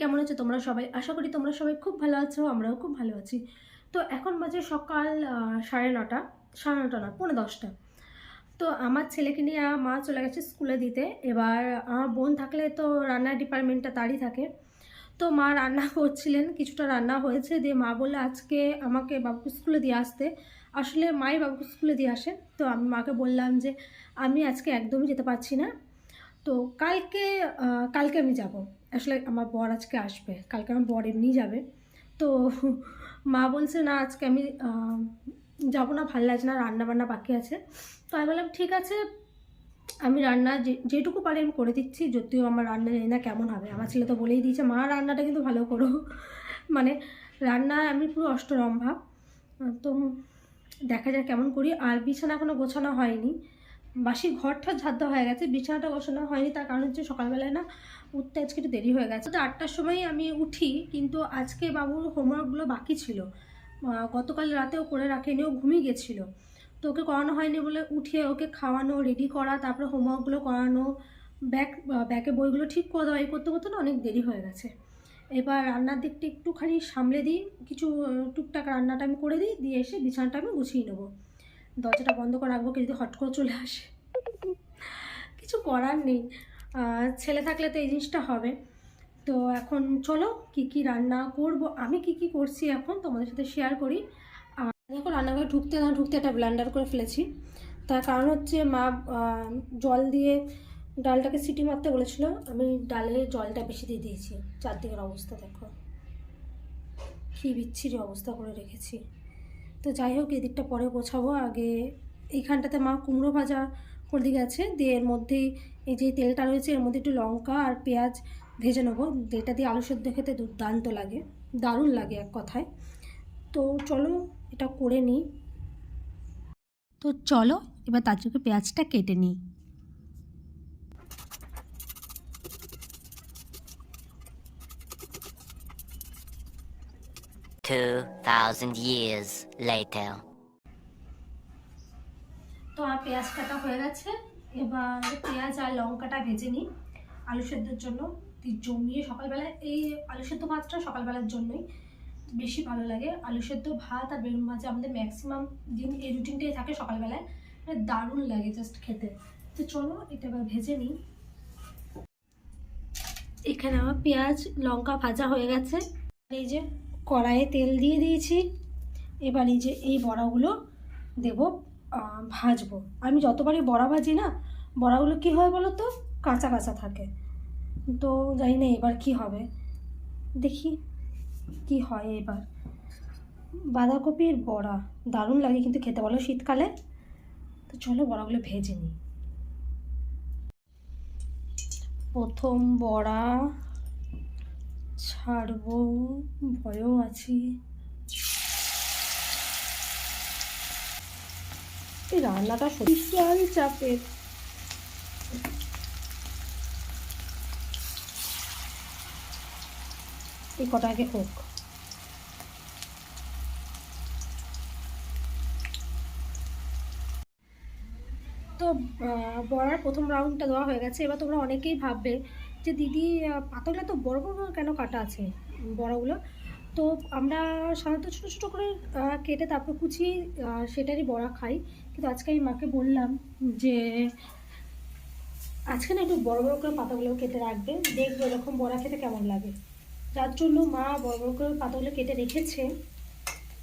কেমন আছো? তোমরা সবাই? আশা করি তোমরা সবাই খুব ভালো আছো, আমরাও খুব ভালো আছি। তো এখন বাজে সকাল সাড়ে নটা সাড়ে নটা না পৌনে দশটা। তো আমার ছেলেকে নিয়ে মা চলে গেছে স্কুলে দিতে। এবার আমার বোন থাকলে তো রান্নার ডিপার্টমেন্টটা তারই থাকে। তো মা রান্না করছিলেন, কিছুটা রান্না হয়েছে দিয়ে মা বললে আজকে আমাকে বাবুকে স্কুলে দিয়ে আসতে। আসলে মাই বাবুকে স্কুলে দিয়ে আসে। তো আমি মাকে বললাম যে আমি আজকে একদমই যেতে পারছি না। তো কালকে কালকে আমি যাব। আসলে আমার বর আজকে আসবে, কালকে আমার বর এমনি যাবে। তো মা বলছে, না, আজকে আমি যাব না, ভালো লাগছে না রান্না বান্না বাকি আছে। তো আমি বললাম, ঠিক আছে, আমি রান্না যে, যেটুকু পারি আমি করে দিচ্ছি, যদিও আমার রান্না জানি না কেমন হবে। আমার ছেলে তো বলেই দিয়েছে, মা, রান্নাটা কিন্তু ভালো করো। মানে রান্না আমি পুরো অষ্টরম্ভা। তো দেখা যাক কেমন করি। আর বিছানা এখনও গোছানো হয়নি। বাসি ঘরটা ঝাড় দেওয়া হয়ে গেছে, বিছানাটা গোছানো হয়নি, তার কারণ হচ্ছে সকালবেলায় না উঠতে আজকে একটু দেরি হয়ে গেছে। তো আটটার সময় আমি উঠি, কিন্তু আজকে বাবুর হোমওয়ার্কগুলো বাকি ছিল। গতকাল রাতেও করে রাখেনি, ও ঘুমিয়ে গেছিল। তো ওকে করানো হয়নি বলে উঠিয়ে ওকে খাওয়ানো রেডি করা, তারপরে হোমওয়ার্কগুলো করানো ব্যাগ ব্যাগে বইগুলো ঠিক করে দেওয়া, এই করতে করতে না অনেক দেরি হয়ে গেছে। এবার রান্নার দিকটা একটুখানি সামলে দিই, কিছু টুকটাক রান্নাটা আমি করে দিই, দিয়ে এসে বিছানাটা আমি গুছিয়ে নেব। দরজাটা বন্ধ করে রাখব যদি হট করে চলে আসে। কিছু করার নেই। ছেলে থাকলে তো এই জিনিসটা হবে। তো এখন চলো কি কি রান্না করব, আমি কি কি করছি এখন তোমাদের সাথে শেয়ার করি। আর দেখো রান্নাঘরে ঢুকতে না ঢুকতে একটা ব্লান্ডার করে ফেলেছি। তার কারণ হচ্ছে মা জল দিয়ে ডালটাকে সিটি মারতে বলেছিল। আমি ডালে জলটা বেশি দিয়ে দিয়েছি। চারদিকের অবস্থা দেখো। কী বিচ্ছিরি অবস্থা করে রেখেছি। তো যাই হোক, এদিকটা পরে গোছাবো। আগে এইখানটাতে মা কুমড়ো ভাজা করে দিয়ে গেছে দিয়ে এর মধ্যেই এই যে তেলটা রয়েছে, এর মধ্যে একটু লঙ্কা আর পেঁয়াজ ভেজে নেব। এটা দিয়ে আলু সেদ্ধ খেতে দুর্দান্ত লাগে, দারুণ লাগে এক কথায়। তো চলো, এটা করে নিই। তো চলো, এবার তার জন্য পেঁয়াজটা কেটে নিই। Two thousand years later. তো আর পেঁয়াজ কাটা হয়ে গেছে। এবার পেঁয়াজ আর লঙ্কাটা ভেজে নিই আলু সেদ্ধর জন্য। জমিয়ে সকালবেলায় এই আলু সেদ্ধ ভাতটা সকালবেলার জন্যই বেশি ভালো লাগে। আলু সেদ্ধ ভাত আর বেগুন ভাজা আমাদের ম্যাক্সিমাম দিন এই রুটিনটাই থাকে সকালবেলায়। মানে দারুণ লাগে জাস্ট খেতে। তো চলো এটা এবার ভেজে নিই। এখানে আমার পেঁয়াজ, লঙ্কা ভাজা হয়ে গেছে। এই যে কড়াইয়ে তেল দিয়ে দিয়েছি। এবার এই যে এই বড়াগুলো দেব ভাজবো। আমি যতবারই বড়া ভাজি না, বড়াগুলো কি হয় বলো তো? কাঁচা কাঁচা থাকে। তো জানি না এবার কি হবে। দেখি কি হয় এবার। বাঁধাকপির বড়া দারুণ লাগে কিন্তু খেতে বলো শীতকালে। তো চলো বড়াগুলো ভেজে নিই। প্রথম বড়া ছাড়বো ভয়ও আছি। এই রান্নাটা বিশাল চাপের। এই কটা আগে হোক। তো আহ, বড়ার প্রথম রাউন্ডটা দেওয়া হয়ে গেছে। এবার তোমরা অনেকেই ভাববে যে দিদি পাতাগুলো তো বড় বড় কেন কাটা আছে? বড়গুলো। তো আমরা সাধারণত ছোটো ছোটো করে কেটে তারপর কুচিয়ে সেটারই বড়া খাই। কিন্তু আজকে আমি মাকে বললাম যে, আজকে না একটু বড় বড় করে পাতাগুলো কেটে রাখবে। দেখবে এরকম বড়া খেতে কেমন লাগে। যার জন্য মা বড় বড় করে পাতাগুলো কেটে রেখেছে।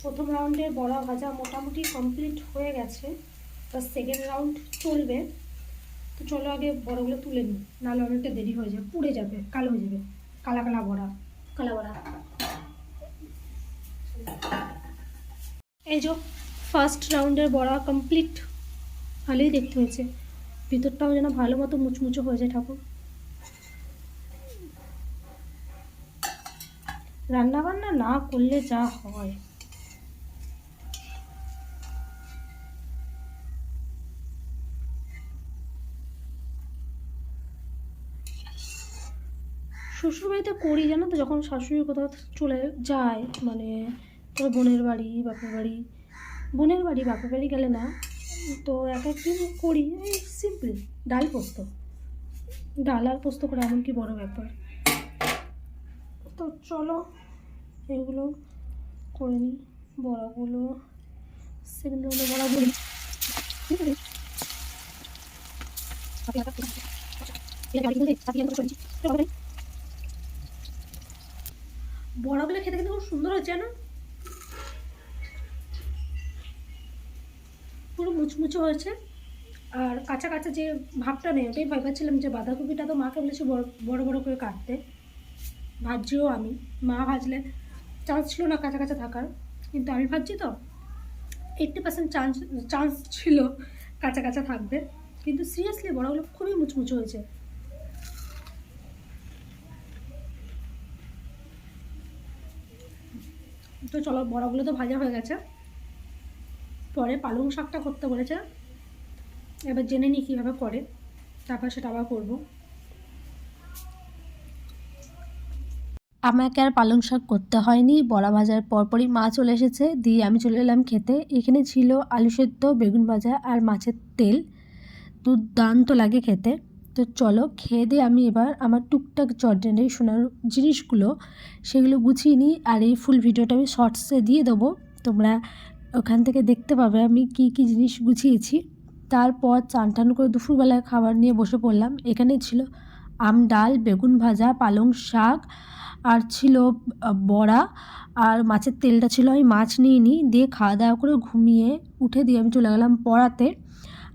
প্রথম রাউন্ডের বড়া ভাজা মোটামুটি কমপ্লিট হয়ে গেছে। বা সেকেন্ড রাউন্ড চলবে। তো চলো আগে বড়াগুলো তুলে নিই, নাহলে অনেকটা দেরি হয়ে যাবে, পুড়ে যাবে, কালো হয়ে যাবে। কালা কালা বড়া কালা বড়া। এই যে ফার্স্ট রাউন্ডের বড়া কমপ্লিট ভালোই দেখতে হয়েছে। ভিতরটাও যেন ভালো মতো মুচমুচো হয়ে যায় ঠাকুর। রান্না বান্না না করলে যা হয়। শ্বশুরবাড়িতে করি, জানো তো, যখন শাশুড়ি কোথাও চলে যায় মানে তোর বোনের বাড়ি, বাপের বাড়ি, বোনের বাড়ি, বাপের বাড়ি গেলে না, তো এক একদিন করি, এই সিম্পল ডাল পোস্ত। ডাল আর পোস্ত করে এমন কি বড় ব্যাপার। তো চলো, এগুলো করে নিই। বড়াগুলো সেকেন্ড হলো বড়াগুলো বড়াগুলো খেতে কিন্তু খুব সুন্দর হচ্ছে না পুরো মুচমুচে হয়েছে। আর কাঁচা কাঁচা যে ভাবটা নেই, ওটাই ভয় পাচ্ছিলাম যে বাঁধাকপিটা তো মাকে বলেছি বড় বড় করে কাটতে। ভাজছিও আমি। মা ভাজলে চান্স ছিল না কাঁচা কাঁচা থাকার, কিন্তু আমি ভাজছি তো। এইট্টি পার্সেন্ট চান্স চান্স ছিল কাঁচা কাঁচা থাকবে। কিন্তু সিরিয়াসলি বড়গুলো খুবই মুচমুচে হয়েছে। তো চলো, বড়াগুলো তো ভাজা হয়ে গেছে। পরে পালং শাকটা করতে বলেছে। এবার জেনে নিই কীভাবে করে। তারপর সেটা আবার করব। আমাকে আর পালং শাক করতে হয়নি। বড়া ভাজার পরপরই মা চলে এসেছে। দিয়ে আমি চলে এলাম খেতে। এখানে ছিল আলু সেদ্ধ, বেগুন ভাজা আর মাছের তেল। দুর্দান্ত লাগে খেতে। তো চলো খেয়ে দিয়ে আমি এবার আমার টুকটাক জর্ডেনের সোনার জিনিসগুলো সেগুলো গুছিয়ে নিই আর এই ফুল ভিডিওটা আমি শর্টসে দিয়ে দেবো। তোমরা ওখান থেকে দেখতে পাবে আমি কি কি জিনিস গুছিয়েছি। তারপর চান টান করে দুপুরবেলায় খাবার নিয়ে বসে পড়লাম। এখানে ছিল আম ডাল, বেগুন ভাজা, পালং শাক আর ছিল বড়া আর মাছের তেলটা ছিল। আমি মাছ নিয়ে নিই দিয়ে খাওয়া দাওয়া করে ঘুমিয়ে উঠে দিয়ে আমি চলে গেলাম পড়াতে।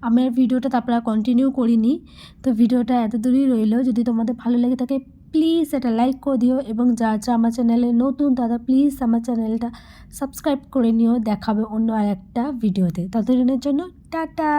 আমি আর ভিডিওটা তারপরে কন্টিনিউ করিনি। তো ভিডিওটা এত দূরই রইল। যদি তোমাদের ভালো লেগে থাকে প্লিজ এটা লাইক করে দিও এবং যা যা আমার চ্যানেলে নতুন দাদা প্লিজ আমার চ্যানেলটা সাবস্ক্রাইব করে নিও। দেখাবে অন্য আর একটা ভিডিওতে। ততদিনের জন্য টাটা!